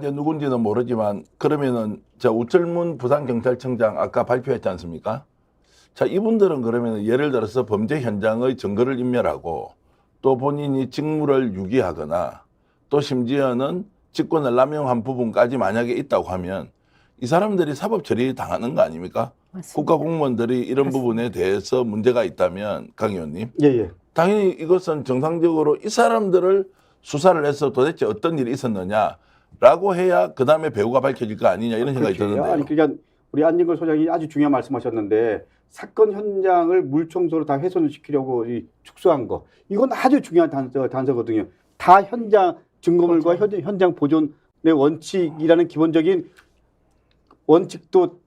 이제 누군지는 모르지만 그러면은 저 우철문 부산경찰청장 아까 발표했지 않습니까? 자 이분들은 그러면 예를 들어서 범죄 현장의 증거를 인멸하고 또 본인이 직무를 유기하거나 또 심지어는 직권을 남용한 부분까지 만약에 있다고 하면 이 사람들이 사법 처리 당하는 거 아닙니까? 맞습니다. 국가 공무원들이 이런 부분에 대해서 문제가 있다면 강 의원님 예, 예. 당연히 이것은 정상적으로 이 사람들을 수사를 해서 도대체 어떤 일이 있었느냐 라고 해야 그 다음에 배우가 밝혀질 거 아니냐 이런 생각이 그렇죠. 드는데요. 아니 그러니까 우리 안진걸 소장이 아주 중요한 말씀하셨는데 사건 현장을 물 청소로 다 훼손을 시키려고 이 축소한 거 이건 아주 중요한 단서, 단서거든요. 다 현장 증거물과 그렇죠. 현, 현장 보존의 원칙이라는 기본적인 원칙도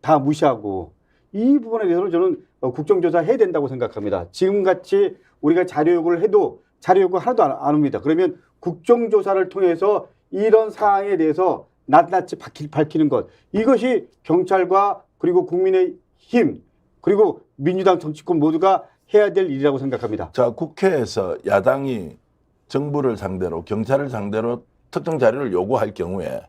다 무시하고 이 부분에 대해서는 저는 어, 국정조사 해야 된다고 생각합니다. 지금같이 우리가 자료 요구를 해도 자료 요구 하나도 안, 안 옵니다. 그러면 국정조사를 통해서 이런 사항에 대해서 낱낱이 밝히, 밝히는 것 이것이 경찰과 그리고 국민의 힘 그리고 민주당 정치권 모두가 해야 될 일이라고 생각합니다. 자 국회에서 야당이 정부를 상대로 경찰을 상대로 특정 자료를 요구할 경우에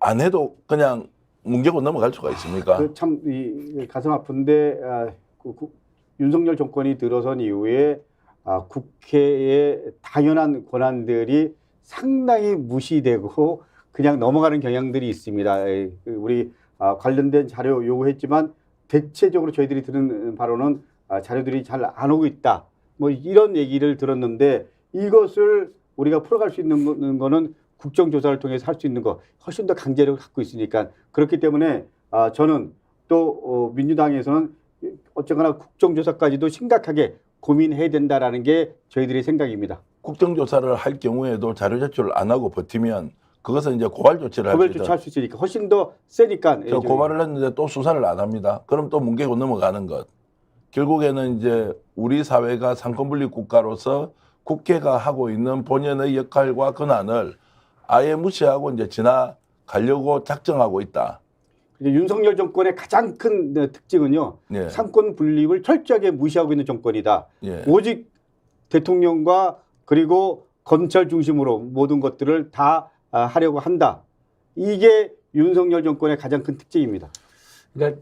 안 해도 그냥 뭉개고 넘어갈 수가 있습니까? 그 참 이 가슴 아픈데 아, 그 국- 윤석열 정권이 들어선 이후에 아, 국회의 당연한 권한들이 상당히 무시되고 그냥 넘어가는 경향들이 있습니다. 에, 그 우리 아, 관련된 자료 요구했지만 대체적으로 저희들이 들은 바로는 아, 자료들이 잘 안 오고 있다. 뭐 이런 얘기를 들었는데 이것을 우리가 풀어갈 수 있는 거- 거는 국정조사를 통해서 할 수 있는 거 훨씬 더 강제력을 갖고 있으니까 그렇기 때문에 아, 저는 또 어, 민주당에서는 어쨌거나 국정조사까지도 심각하게 고민해야 된다라는 게 저희들의 생각입니다. 국정조사를 할 경우에도 자료 제출을 안 하고 버티면 그것은 이제 고발 조치를 할 고발 수 있다. 조치할 수 있으니까 훨씬 더 세니까 저 예, 고발을 했는데 또 수사를 안 합니다. 그럼 또 뭉개고 넘어가는 것. 결국에는 이제 우리 사회가 상권분립 국가로서 국회가 하고 있는 본연의 역할과 권한을 아예 무시하고 이제 지나가려고 작정하고 있다. 윤석열 정권의 가장 큰 네, 특징은요. 예. 상권 분립을 철저하게 무시하고 있는 정권이다. 예. 오직 대통령과 그리고 검찰 중심으로 모든 것들을 다 아, 하려고 한다. 이게 윤석열 정권의 가장 큰 특징입니다. 그러니까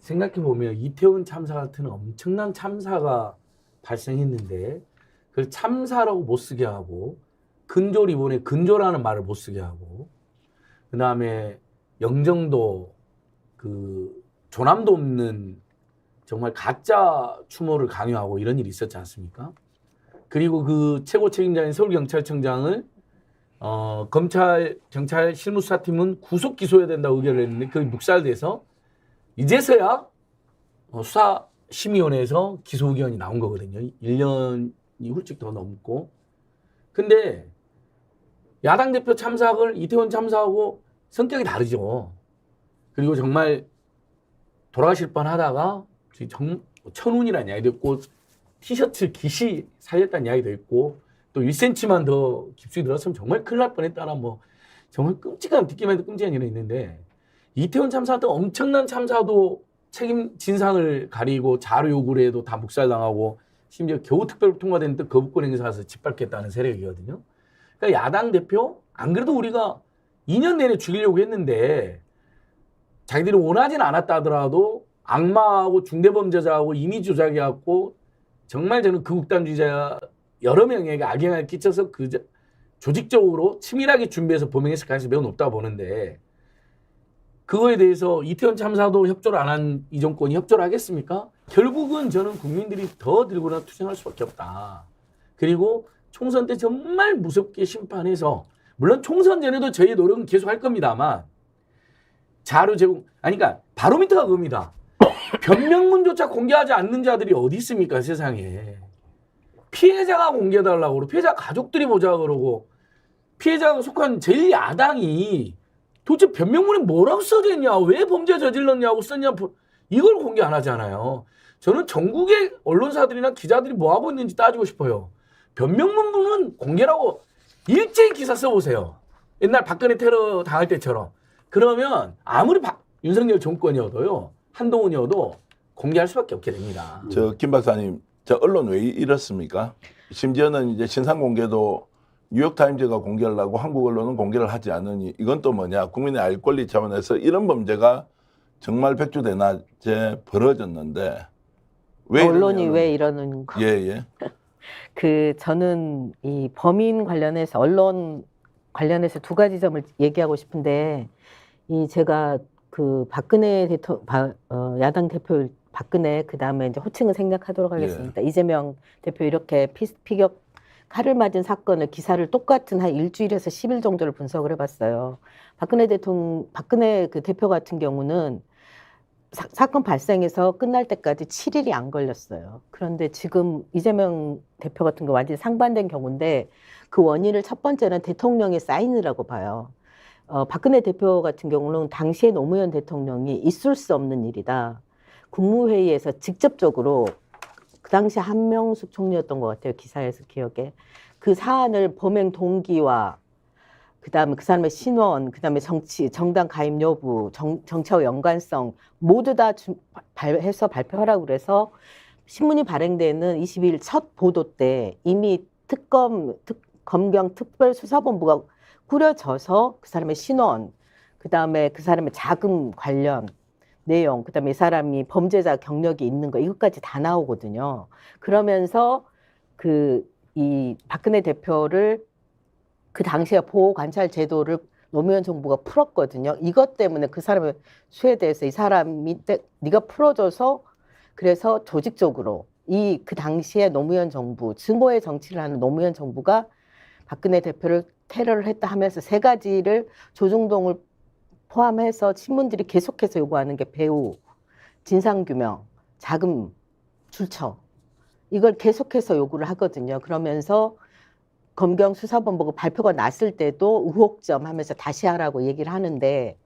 생각해 보면 이태원 참사 같은 엄청난 참사가 발생했는데 그걸 참사라고 못 쓰게 하고 근조 리본에 근조라는 말을 못 쓰게 하고 그 다음에 영정도 그 조남도 없는 정말 가짜 추모를 강요하고 이런 일이 있었지 않습니까? 그리고 그 최고 책임자인 서울경찰청장을 어, 검찰 경찰 실무수사팀은 구속 기소해야 된다고 의결을 했는데 그게 묵살돼서 이제서야 어, 수사 심의원회에서 기소 의견이 나온 거거든요. 1년이 훌쩍 더 넘고. 근데 야당 대표 참사를 이태원 참사하고 성격이 다르죠. 그리고 정말 돌아가실 뻔 하다가 정, 천운이라는 이야기도 있고 티셔츠 깃이 살렸다는 이야기도 있고 또 1cm만 더 깊숙이 들었으면 정말 큰일 날 뻔했다라 뭐 정말 끔찍한 듣기만 해도 끔찍한 일이 있는데 이태원 참사 같은 엄청난 참사도 책임 진상을 가리고 자료 요구를 해도 다 묵살당하고 심지어 겨우 특별 통과됐는데 거부권 행사해서 짓밟겠다는 세력이거든요. 그러니까 야당 대표 안 그래도 우리가 2년 내내 죽이려고 했는데 자기들이 원하진 않았다 하더라도 악마하고 중대범죄자하고 이미지 조작해갖고 정말 저는 그 극단주의자 여러 명에게 악영향을 끼쳐서 그 자- 조직적으로 치밀하게 준비해서 범행했을 가능성이 매우 높다고 보는데 그거에 대해서 이태원 참사도 협조를 안 한 이 정권이 협조를 하겠습니까? 결국은 저는 국민들이 더 들고나 투쟁할 수밖에 없다. 그리고 총선 때 정말 무섭게 심판해서 물론 총선 전에도 저희 노력은 계속 할 겁니다만 자료 제공 아니 그러니까 바로미터가 그겁니다. 변명문조차 공개하지 않는 자들이 어디 있습니까 세상에? 피해자가 공개해달라고 피해자 가족들이 보자 그러고 피해자가 속한 제일 야당이 도대체 변명문에 뭐라고 써져 있냐 왜 범죄 저질렀냐고 썼냐 보- 이걸 공개 안 하잖아요. 저는 전국의 언론사들이나 기자들이 뭐 하고 있는지 따지고 싶어요. 변명문은 공개라고 일제히 기사 써보세요. 옛날 박근혜 테러 당할 때처럼. 그러면 아무리 박- 윤석열 정권이어도요 한동훈이어도 공개할 수밖에 없게 됩니다 저 김 박사님, 저 언론 왜 이렇습니까? 심지어는 이제 신상 공개도 뉴욕타임즈가 공개를 하고 한국 언론은 공개를 하지 않으니 이건 또 뭐냐 국민의 알 권리 차원에서 이런 범죄가 정말 백주대낮에 벌어졌는데 왜 언론이 왜 이러는 거? 예, 예. 그 저는 이 범인 관련해서 언론 관련해서 두 가지 점을 얘기하고 싶은데 이 제가 그 박근혜 대통령 어, 야당 대표 박근혜 그 다음에 이제 호칭을 생략하도록 하겠습니다. 이재명 대표 이렇게 피, 피격 칼을 맞은 사건을 기사를 똑같은 한 일주일에서 10일 정도를 분석을 해봤어요. 박근혜 대통령 박근혜 그 대표 같은 경우는 사, 사건 발생해서 끝날 때까지 7일이 안 걸렸어요. 그런데 지금 이재명 대표 같은 경우 완전히 상반된 경우인데 그 원인을 첫 번째는 대통령의 사인이라고 봐요. 어, 박근혜 대표 같은 경우는 당시에 노무현 대통령이 있을 수 없는 일이다. 국무회의에서 직접적으로 그 당시 한명숙 총리였던 것 같아요. 기사에서 기억에. 그 사안을 범행 동기와 그 다음에 그 사람의 신원, 그 다음에 정치, 정당 가입 여부, 정, 정치와 연관성 모두 다 주, 발, 해서 발표하라고 그래서 신문이 발행되는 22일 첫 보도 때 이미 특검, 특, 검경 특별수사본부가 꾸려져서 그 사람의 신원, 그 다음에 그 사람의 자금 관련 내용, 그 다음에 이 사람이 범죄자 경력이 있는 거 이것까지 다 나오거든요. 그러면서 그 이 박근혜 대표를 그 당시에 보호 관찰 제도를 노무현 정부가 풀었거든요. 이것 때문에 그 사람의 수에 대해서 이 사람이 때- 네가 풀어줘서 그래서 조직적으로 이 그 당시에 노무현 정부 증오의 정치를 하는 노무현 정부가 박근혜 대표를 테러를 했다 하면서 세 가지를 조중동을 포함해서 신문들이 계속해서 요구하는 게 배후, 진상규명, 자금 출처 이걸 계속해서 요구를 하거든요. 그러면서 검경 수사본부가 발표가 났을 때도 의혹점 하면서 다시 하라고 얘기를 하는데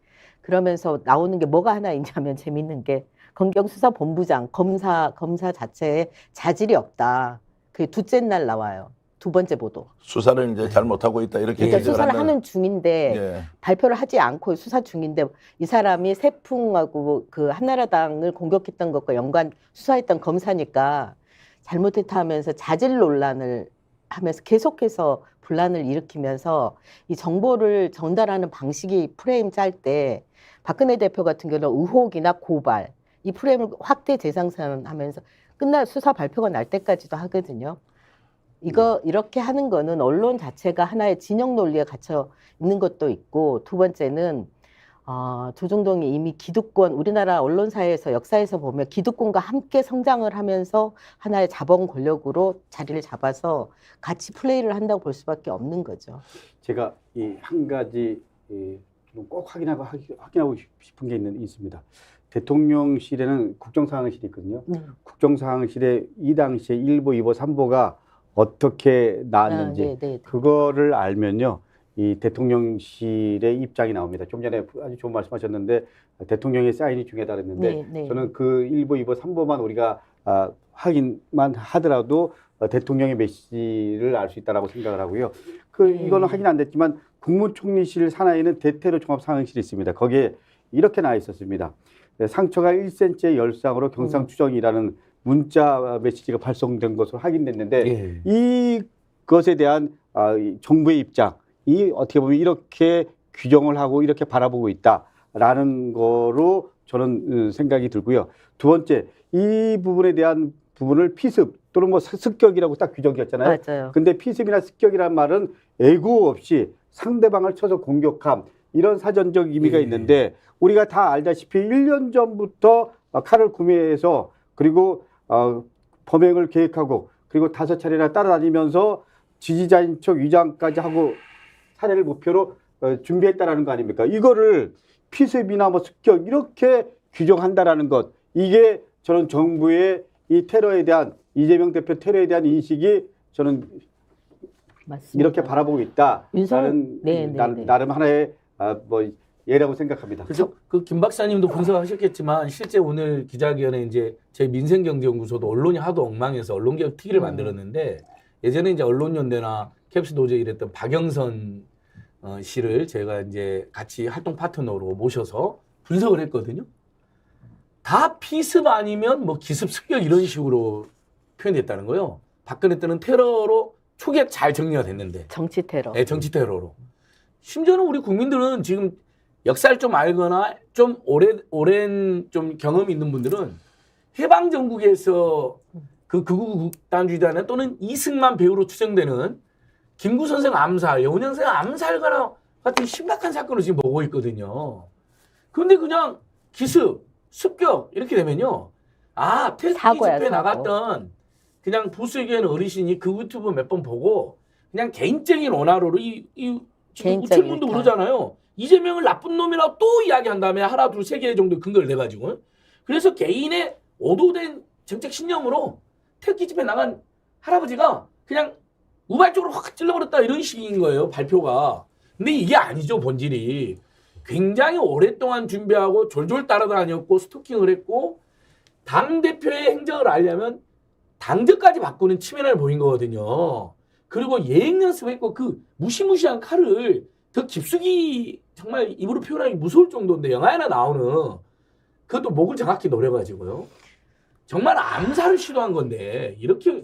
그러면서 나오는 게 뭐가 하나 있냐면 재밌는 게 검경 수사본부장 검사 검사 자체에 자질이 없다. 그게 둘째 날 나와요. 두 번째 보도. 수사를 이제 잘 못하고 있다 이렇게 그러니까 수사를 하는 중인데 예. 발표를 하지 않고 수사 중인데 이 사람이 세풍하고 그 한나라당을 공격했던 것과 연관 수사했던 검사니까 잘못했다 하면서 자질 논란을 하면서 계속해서 분란을 일으키면서 이 정보를 전달하는 방식이 프레임 짤 때 박근혜 대표 같은 경우는 의혹이나 고발 이 프레임을 확대 재상산하면서 끝날 수사 발표가 날 때까지도 하거든요. 이거 이렇게 하는 거는 언론 자체가 하나의 진영 논리에 갇혀 있는 것도 있고 두 번째는 어, 조중동이 이미 기득권 우리나라 언론사에서 역사에서 보면 기득권과 함께 성장을 하면서 하나의 자본 권력으로 자리를 잡아서 같이 플레이를 한다고 볼 수밖에 없는 거죠. 제가 이 한 가지 이, 좀꼭 확인하고 확- 확인하고 싶은 게 있는 있습니다. 대통령실에는 국정상황실이 있거든요. 네. 국정상황실에 이 당시에 1보, 2보, 3보가 어떻게 나왔는지 아, 네, 네. 그거를 알면요. 이 대통령실의 입장이 나옵니다. 좀 전에 아주 좋은 말씀하셨는데 대통령의 사인이 중요하다 그랬는데 네, 네. 저는 그 1보, 2보, 3보만 우리가 아, 확인만 하더라도 어, 대통령의 메시지를 알 수 있다라고 생각을 하고요. 그 네. 이거는 확인 안 됐지만 국무총리실 산하에는 대테러 종합 상황실이 있습니다. 거기에 이렇게 나와 있었습니다. 네, 상처가 1cm의 열상으로 경상추정이라는 문자 메시지가 발송된 것으로 확인됐는데 예. 이것에 대한 아, 이 정부의 입장, 이 어떻게 보면 이렇게 규정을 하고 이렇게 바라보고 있다라는 거로 저는 음, 생각이 들고요. 두 번째, 이 부분에 대한 부분을 피습 또는 뭐 습격이라고 딱 규정이었잖아요. 맞아요. 근데 피습이나 습격이라는 말은 애고 없이 상대방을 쳐서 공격함 이런 사전적 의미가 예. 있는데 우리가 다 알다시피 1년 전부터 어, 칼을 구매해서 그리고 어, 범행을 계획하고 그리고 다섯 차례나 따라다니면서 지지자인 척 위장까지 하고 살해를 목표로 어, 준비했다라는 거 아닙니까? 이거를 피습이나 뭐 습격 이렇게 규정한다라는 것 이게 저는 정부의 이 테러에 대한 이재명 대표 테러에 대한 인식이 저는 맞습니다. 이렇게 바라보고 있다라는 네, 네, 나, 네. 나름 하나의 아, 뭐 예라고 생각합니다. 그래서 그김 박사님도 분석하셨겠지만 실제 오늘 기자회견에 이제 저희 민생경제연구소도 언론이 하도 엉망해서 언론개혁 특위를 음. 만들었는데 예전에 이제 언론연대나 캡스 도저히 이랬던 박영선 어, 씨를 제가 이제 같이 활동 파트너로 모셔서 분석을 했거든요. 다 피습 아니면 뭐 기습 습격 이런 식으로 표현됐다는 거예요. 박근혜 때는 테러로 초기에 잘 정리가 됐는데 정치 테러. 네, 정치 테러로. 심지어는 우리 국민들은 지금 역사를 좀 알거나 좀 오래 오랜 좀 경험이 있는 분들은 해방 정국에서 그 극우 극단주의자는 또는 이승만 배우로 추정되는 김구 선생 암살, 여운형 선생 암살과 같은 심각한 사건을 지금 보고 있거든요. 그런데 그냥 기습, 습격 이렇게 되면요. 아, 태극기 사고야, 집회 사고. 나갔던 그냥 보수에게는 어르신이 그 유튜브 몇 번 보고 그냥 개인적인 원화로로 이, 이 지금 개인적인 우체문도. 그러잖아요. 이재명을 나쁜 놈이라고 또 이야기한 다음에 하나, 둘, 세 개 정도 근거를 내 가지고. 그래서 개인의 오도된 정책 신념으로 태극기 집회 나간 할아버지가 그냥 우발적으로 확 찔러버렸다 이런 식인 거예요, 발표가. 근데 이게 아니죠, 본질이. 굉장히 오랫동안 준비하고 졸졸 따라다녔고 스토킹을 했고 당 대표의 행적을 알려면 당적까지 바꾸는 치밀함을 보인 거거든요. 그리고 예행 연습했고 그 무시무시한 칼을 더 깊숙이 정말 입으로 표현하기 무서울 정도인데 영화에나 나오는 그것도 목을 정확히 노려가지고요. 정말 암살을 시도한 건데 이렇게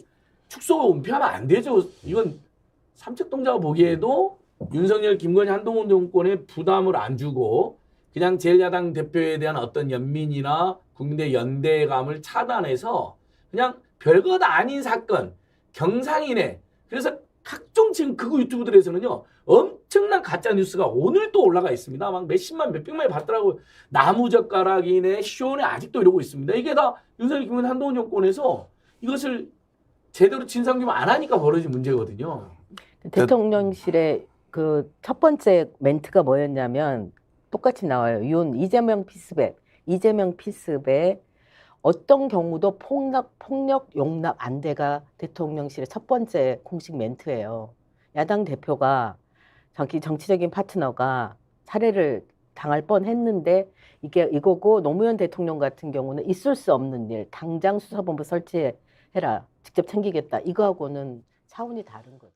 축소 은폐하면 안 되죠. 이건 삼척동자가 보기에도 윤석열, 김건희, 한동훈 정권에 부담을 안 주고 그냥 제1야당 대표에 대한 어떤 연민이나 국민의 연대감을 차단해서 그냥 별것 아닌 사건, 경상이네. 그래서 각종 지금 극우 유튜브들에서는요 엄 청난 가짜 뉴스가 오늘 또 올라가 있습니다. 막 몇십만, 몇백만이 봤더라고. 나무젓가락이네, 쇼네 아직도 이러고 있습니다. 이게 다 윤석열, 김건희, 한동훈 정권에서 이것을 제대로 진상규모 안 하니까 벌어진 문제거든요. 대통령실의 그 첫 번째 멘트가 뭐였냐면 똑같이 나와요. 윤 이재명 피스백, 이재명 피스백 어떤 경우도 폭력 폭력 용납 안 돼가 대통령실의 첫 번째 공식 멘트예요. 야당 대표가 자기 정치적인 파트너가 살해를 당할 뻔했는데 이게 이거고 노무현 대통령 같은 경우는 있을 수 없는 일 당장 수사본부 설치해라 직접 챙기겠다 이거하고는 차원이 다른 거죠.